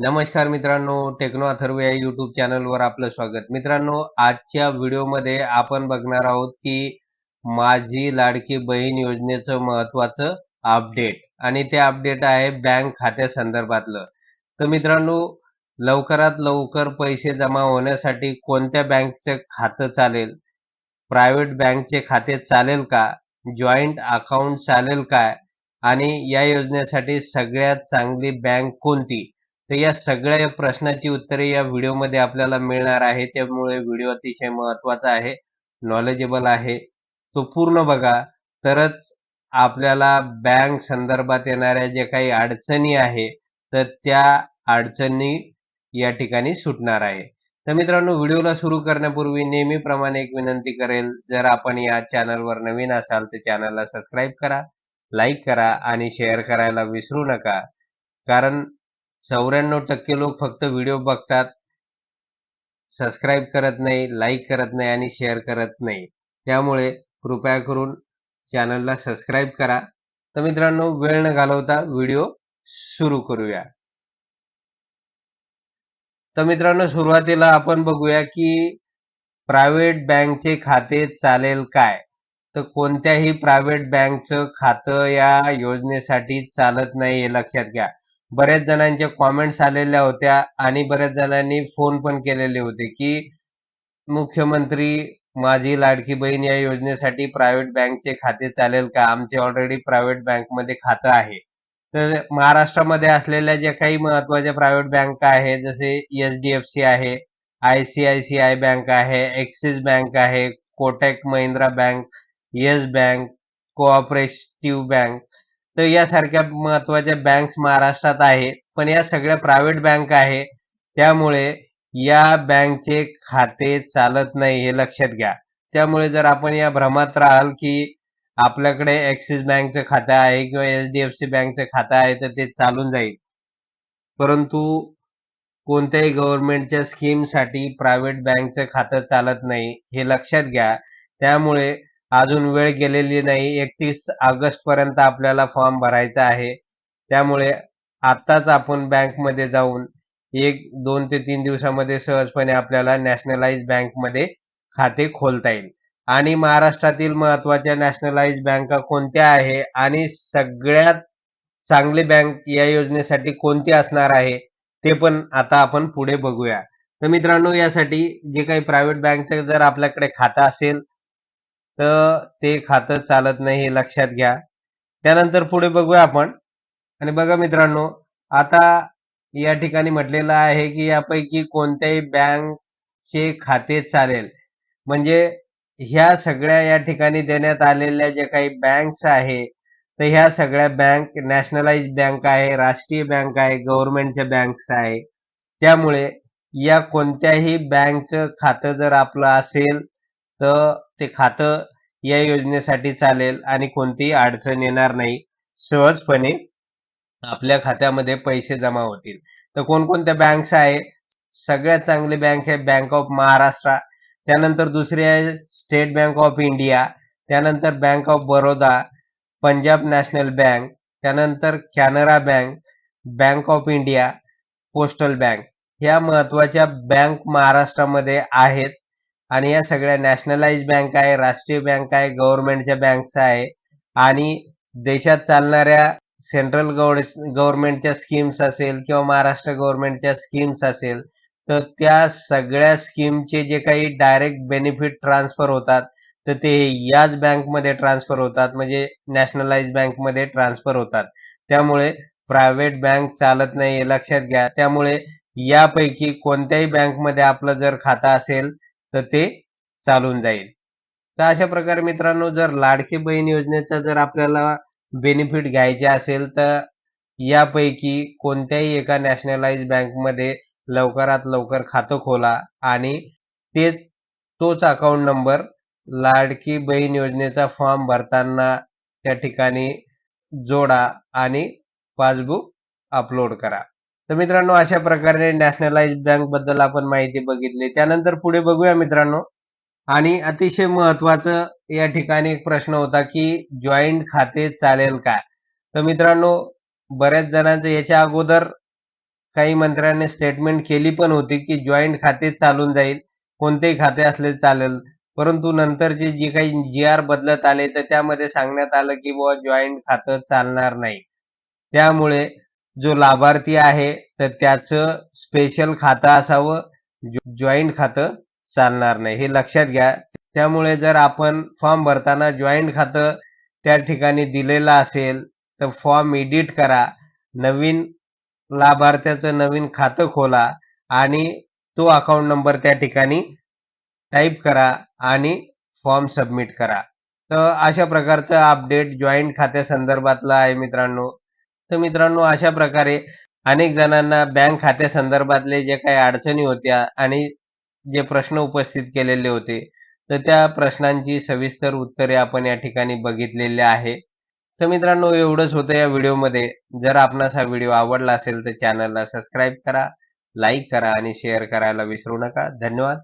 नमस्कार मित्रांनो टेक्नो अथर्व या युट्यूब चॅनलवर आपलं स्वागत. मित्रांनो आजच्या व्हिडिओमध्ये आपण बघणार आहोत की माझी लाडकी बहीण योजनेचं महत्वाचं अपडेट आणि ते अपडेट आहे बँक खात्या संदर्भातलं. तर मित्रांनो लवकरात लवकर पैसे जमा होण्यासाठी कोणत्या बँकचं खातं चालेल? प्रायव्हेट बँकचे खाते चालेल का? जॉईंट अकाउंट चालेल काय? आणि या योजनेसाठी सगळ्यात चांगली बँक कोणती? तर या सगळ्या प्रश्नाची उत्तरे या व्हिडिओमध्ये आपल्याला मिळणार आहे. त्यामुळे व्हिडिओ अतिशय महत्त्वाचा आहे. नॉलेजेबल आहे. तो पूर्ण बघा. तरच आपल्याला बँक संदर्भात येणाऱ्या जे काही अडचणी आहे तर त्या अडचणी या ठिकाणी सुटणार आहे. तर मित्रांनो व्हिडिओला सुरू करण्यापूर्वी नेहमीप्रमाणे एक विनंती करेल. जर आपण या चॅनलवर नवीन असाल तर चॅनलला सबस्क्राईब करा लाईक करा आणि शेअर करायला विसरू नका. कारण चौऱ्याण्णव टक्के लोक फक्त व्हिडिओ बघतात. सबस्क्राईब करत नाही लाईक करत नाही आणि शेअर करत नाही. त्यामुळे कृपया करून चॅनलला सबस्क्राईब करा. तर मित्रांनो वेळ न घालवता व्हिडिओ सुरू करूया. तर मित्रांनो सुरुवातीला आपण बघूया की प्रायव्हेट बँकचे खाते चालेल काय? तर कोणत्याही प्रायव्हेट बँकचं खातं या योजनेसाठी चालत नाही हे लक्षात घ्या. बऱ्याच जणांच्या कॉमेंट्स आलेल्या होत्या आणि बऱ्याच जणांनी फोन पण केलेले होते की मुख्यमंत्री माझी लाडकी बहीण या योजनेसाठी प्रायव्हेट बँकचे खाते चालेल का? आमचे ऑलरेडी प्रायव्हेट बँकमध्ये खातं आहे. तर महाराष्ट्रामध्ये असलेल्या ज्या काही महत्त्वाच्या प्रायव्हेट बँक आहे जसे एच डी एफ सी आहे I C I C I bank आहे एक्सिस बँक आहे Kotak Mahindra bank yes bank cooperative bank तर यासारख्या महत्त्वाच्या बँक्स महाराष्ट्रात आहेत. पण या सगळ्या प्रायव्हेट बँक आहे त्यामुळे या बँकचे खाते चालत नाही हे लक्षात घ्या. त्यामुळे जर आपण या भ्रमात राहाल की आपल्याकडे ऍक्सिस बँकचं खातं आहे किंवा एच डी एफ सी बँकचं खातं आहे तर ते चालून जाईल. परंतु कोणत्याही गव्हर्नमेंटच्या स्कीमसाठी प्रायव्हेट बँकचं खातं चालत नाही हे लक्षात घ्या. त्यामुळे अजून वेळ गेलेली नाही. एकतीस ऑगस्ट पर्यंत आपल्याला फॉर्म भरायचा आहे. त्यामुळे आत्ताच आपण बँकमध्ये जाऊन एक दोन ते तीन दिवसामध्ये सहजपणे आपल्याला नॅशनलाइज बँकमध्ये खाते खोलता येईल. आणि महाराष्ट्रातील महत्त्वाच्या नॅशनलाइज बँका कोणत्या आहे? आणि सगळ्यात चांगली बँक या योजनेसाठी कोणती असणार आहे? ते पण आता आपण पुढे बघूया. तर मित्रांनो यासाठी जे काही प्रायव्हेट बँकचं जर आपल्याकडे खातं असेल तर ते खातं चालत नाही हे लक्षात घ्या. त्यानंतर पुढे बघूया आपण. आणि बघा मित्रांनो आता या ठिकाणी म्हटलेलं आहे की यापैकी कोणत्याही बँकचे खाते चालेल. म्हणजे ह्या सगळ्या या ठिकाणी देण्यात आलेल्या ज्या काही बँक्स आहे तर ह्या सगळ्या बँक नॅशनलाइज बँक आहे राष्ट्रीय बँक आहे गव्हर्नमेंटच्या बँक्स आहे. त्यामुळे या कोणत्याही बँकचं खातं जर आपलं असेल तर ते खातं या योजनेसाठी चालेल आणि कोणतीही अडचण येणार नाही. सहजपणे आपल्या खात्यामध्ये पैसे जमा होतील. तर कोणकोणत्या बँक्स आहे सगळ्यात चांगली बँक आहे बँक ऑफ महाराष्ट्र त्यानंतर दुसरी आहे स्टेट बँक ऑफ इंडिया त्यानंतर Bank of Baroda Punjab National Bank त्यानंतर Canara Bank Bank of India Postal Bank ह्या महत्त्वाच्या बँक महाराष्ट्रामध्ये आहेत. आणि या सगळ्या नॅशनलाइज बँक आहे राष्ट्रीय बँक आहे गव्हर्नमेंटच्या बँक्स आहे आणि देशात चालणाऱ्या सेंट्रल गव्हर्नमेंटच्या स्कीम्स असेल किंवा महाराष्ट्र गव्हर्नमेंटच्या स्कीम्स असेल तर त्या सगळ्या स्कीमचे जे काही डायरेक्ट बेनिफिट ट्रान्सफर होतात तर ते याच बँकमध्ये ट्रान्सफर होतात म्हणजे नॅशनलाइज बँकमध्ये ट्रान्सफर होतात. त्यामुळे प्रायव्हेट बँक चालत नाही हे लक्षात घ्या. त्यामुळे यापैकी कोणत्याही बँकमध्ये आपलं जर खातं असेल तर ते चालून जाईल. तर अशा प्रकारे मित्रांनो जर लाडकी बहीण योजनेचा जर आपल्याला बेनिफिट घ्यायचे असेल तर यापैकी कोणत्याही एका नॅशनलाइज बँकमध्ये लवकरात लवकर खातं खोला आणि ते तोच अकाउंट नंबर लाडकी बहीण योजनेचा फॉर्म भरताना त्या ठिकाणी जोडा आणि पासबुक अपलोड करा. तर मित्रांनो अशा प्रकारे नॅशनलाइज बँकबद्दल आपण माहिती बघितली. त्यानंतर पुढे बघूया मित्रांनो. आणि अतिशय महत्वाचं या ठिकाणी एक प्रश्न होता की जॉईंट खाते चालेल का? तर मित्रांनो बऱ्याच जणांचं याच्या अगोदर काही मंत्र्यांनी स्टेटमेंट केली पण होती की जॉईंट खाते चालून जाईल. कोणतेही खाते असले चालेल. परंतु नंतरचे जे काही जी आर बदलत आले तर त्यामध्ये सांगण्यात आलं की बुवा जॉईंट खातं चालणार नाही. त्यामुळे जो लाभार्थी आहे तर त्याचं स्पेशल खातं असावं जॉईंट खातं चालणार नाही. हे लक्षात घ्या. त्यामुळे जर आपण फॉर्म भरताना जॉईंट खातं त्या ठिकाणी दिलेलं असेल तर फॉर्म एडिट करा. नवीन लाभार्थ्याचं नवीन खातं खोला आणि तो अकाउंट नंबर त्या ठिकाणी टाईप करा आणि फॉर्म सबमिट करा. तर अशा प्रकारचं अपडेट जॉईंट खात्यासंदर्भातला आहे मित्रांनो. तर मित्रांनो अशा प्रकारे अनेक जणांना बँक खात्यासंदर्भातले जे काही अडचणी होत्या आणि जे प्रश्न उपस्थित केलेले होते तर त्या प्रश्नांची सविस्तर उत्तरे आपण या ठिकाणी बघितलेले आहे. तर मित्रांनो एवढंच होतं या व्हिडिओमध्ये. जर आपणास हा व्हिडिओ आवडला असेल तर चॅनलला सबस्क्राईब करा लाईक करा आणि शेअर करायला विसरू नका. धन्यवाद.